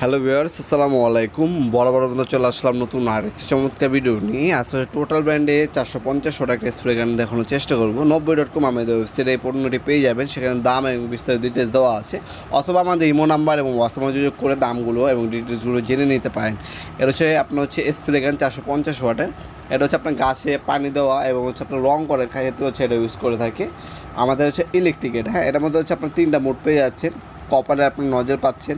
Hello viewers আসসালামু আলাইকুম। বড় বড় বন্ধু চলে আসলাম নতুন আর একটি চমৎকার ভিডিও নিয়ে। আসলে টোটাল ব্র্যান্ডে চারশো পঞ্চাশ টাকা স্প্রে গান দেখানোর চেষ্টা করব। নব্বই ডট কম আমাদের ওয়েবসাইটে এই পণ্যটি পেয়ে যাবেন। সেখানে দাম এবং বিস্তারিত ডিটেলস দেওয়া আছে। অথবা আমাদের ইমো নাম্বার এবং হোয়াটসঅ্যাপ যোগাযোগ করে দামগুলো এবং ডিটেলসগুলো জেনে নিতে পারেন। এটা হচ্ছে আপনার হচ্ছে স্প্রে গান চারশো পঞ্চাশ ওয়াটের এটা হচ্ছে আপনার গাছে পানি দেওয়া এবং হচ্ছে আপনার রং করে ক্ষেত্রে হচ্ছে এটা ইউজ করে থাকে। আমাদের হচ্ছে ইলেকট্রিক এটা হ্যাঁ? এটার মধ্যে হচ্ছে আপনার তিনটা মোড পেয়ে যাচ্ছেন। কপারে আপনি নজর পাচ্ছেন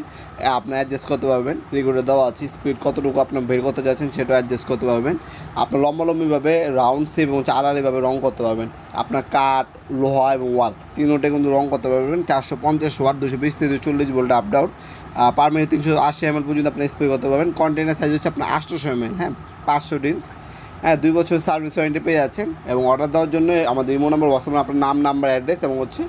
আপনি অ্যাডজাস্ট করতে পারবেন। রেগুলার দেওয়া আছে স্পিড কতটুকু আপনার বের করতে যাচ্ছেন সেটাও অ্যাডজাস্ট করতে পারবেন। আপনার লম্বালম্বিভাবে রাউন্ড শেপ এবং চারারিভাবে রং করতে পারবেন। আপনার কাঠ লোহা এবং ওয়াল তিনোটে কিন্তু রং করতে পারবেন। চারশো পঞ্চাশ ওয়াট, দুশো বিশ থেকে চল্লিশ volt up down per minute তিনশো আশি এমএল পর্যন্ত আপনি স্প্রে করতে পারবেন। কন্টেনার সাইজ হচ্ছে আপনার আটশোশো এমএল হ্যাঁ? পাঁচশো ডিন্স হ্যাঁ দুই বছর সার্ভিস ওয়ারেন্টি পেয়ে যাচ্ছেন এবং অর্ডার দেওয়ার জন্য আমাদের ইমো নাম্বার হোয়াটসঅ্যাপ আপনার নাম নাম্বার অ্যাড্রেস এবং হচ্ছে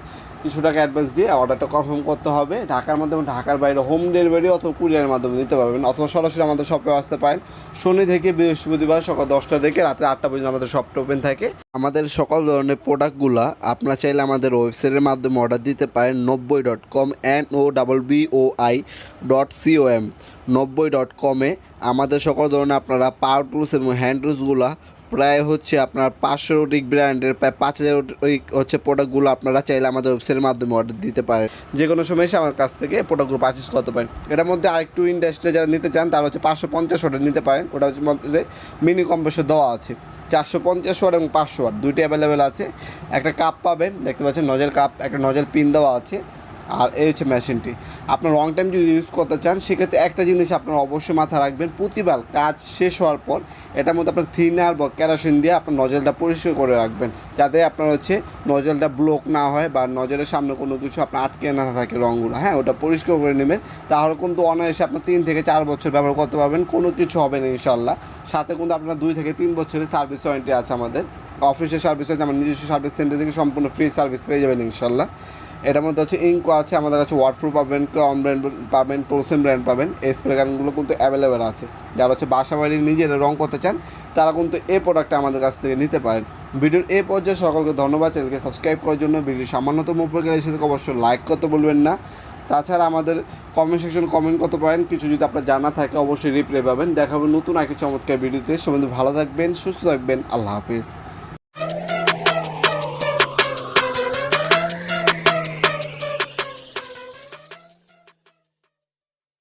কিছু টাকা অ্যাডভান্স দিয়ে অর্ডারটা কনফার্ম করতে হবে। ঢাকার মধ্যে এবং ঢাকার বাইরে হোম ডেলিভারি অথবা কুরিয়ারের মাধ্যমে দিতে পারবেন। অথবা সরাসরি আমাদের শপে আসতে পারেন। শনি থেকে বৃহস্পতিবার সকাল দশটা থেকে রাত্রে আটটা পর্যন্ত আমাদের শপটা ওপেন থাকে। আমাদের সকল ধরনের প্রোডাক্টগুলো আপনারা চাইলে আমাদের ওয়েবসাইটের মাধ্যমে অর্ডার দিতে পারেন। নব্বই dot com N O double B O I dot C O M নব্বই ডট কমে আমাদের সকল ধরনের আপনারা পাওয়ার টুলস এবং হ্যান্ড টুলসগুলো প্রায় হচ্ছে আপনার পাঁচশো অধিক ব্র্যান্ডের, প্রায় পাঁচ হাজার হচ্ছে প্রোডাক্টগুলো আপনারা চাইলে আমাদের ওয়েবসাইটের মাধ্যমে অর্ডার দিতে পারেন। যে কোনো সময় এসে আমার কাছ থেকে প্রোডাক্টগুলো পারচেস করতে পারেন। এটার মধ্যে আরেকটু ইন্ডাস্ট্রি যারা নিতে চান, তারা হচ্ছে পাঁচশো পঞ্চাশ অর্ডার নিতে পারেন। ওটা হচ্ছে মধ্যে মিনি কম্প্রেসর দেওয়া আছে। চারশো পঞ্চাশ ওয়াট এবং পাঁচশো ওয়াট দুইটি অ্যাভেলেবেল আছে। একটা কাপ পাবেন, দেখতে পাচ্ছেন নজেল কাপ একটা নজেল পিন দেওয়া আছে। আর এই হচ্ছে মেশিনটি। আপনার লং টাইম যদি ইউজ করতে চান, সেক্ষেত্রে একটা জিনিস আপনার অবশ্যই মাথায় রাখবেন, প্রতিবার কাজ শেষ হওয়ার পর এটার মধ্যে আপনার থিনার বা ক্যারাসিন দিয়ে আপনার নজলটা পরিষ্কার করে রাখবেন। যাতে আপনার হচ্ছে নজলটা ব্লক না হয় বা নজলের সামনে কোনো কিছু আপনার আটকে না থাকে রঙগুলো। হ্যাঁ ওটা পরিষ্কার করে নেবেন। তাহলে কিন্তু অনায়াসে আপনার তিন থেকে চার বছর ব্যবহার করতে পারবেন, কোনো কিছু হবে না ইনশাল্লাহ সাথে কিন্তু আপনার দুই থেকে তিন বছরের সার্ভিস ওয়ারেন্টি আছে আমাদের। অফিসের সার্ভিস হচ্ছে আমার নিজস্ব সার্ভিস সেন্টার থেকে সম্পূর্ণ ফ্রি সার্ভিস পেয়ে যাবেন ইনশাল্লাহ এটার মধ্যে হচ্ছে ইঙ্কো আছে, আমাদের কাছে ওয়াটারপ্রুফ পাবেন ক্রাউন ব্র্যান্ড পাবেন প্রোসেন ব্র্যান্ড পাবেন। এই স্প্রে গানগুলো কিন্তু অ্যাভেলেবেল আছে। যারা হচ্ছে বাসা বাড়ি নিজেরা রং করতে চান, তারা কিন্তু এই প্রোডাক্টটা আমাদের কাছ থেকে নিতে পারেন। ভিডিওর এই পর্যায়ে সকলকে ধন্যবাদ। চ্যানেলকে সাবস্ক্রাইব করার জন্য ভিডিও সামান্যতম উপকার এসে থেকে অবশ্যই লাইক করতে বলবেন না। তাছাড়া আমাদের কমেন্ট সেকশন কমেন্ট করতে পারেন। কিছু যদি আপনার জানা থাকে, অবশ্যই রিপ্লাই পাবেন। দেখাবেন নতুন একটি চমৎকার ভিডিওতে। সবাই ভালো থাকবেন, সুস্থ থাকবেন। আল্লাহ হাফিজ।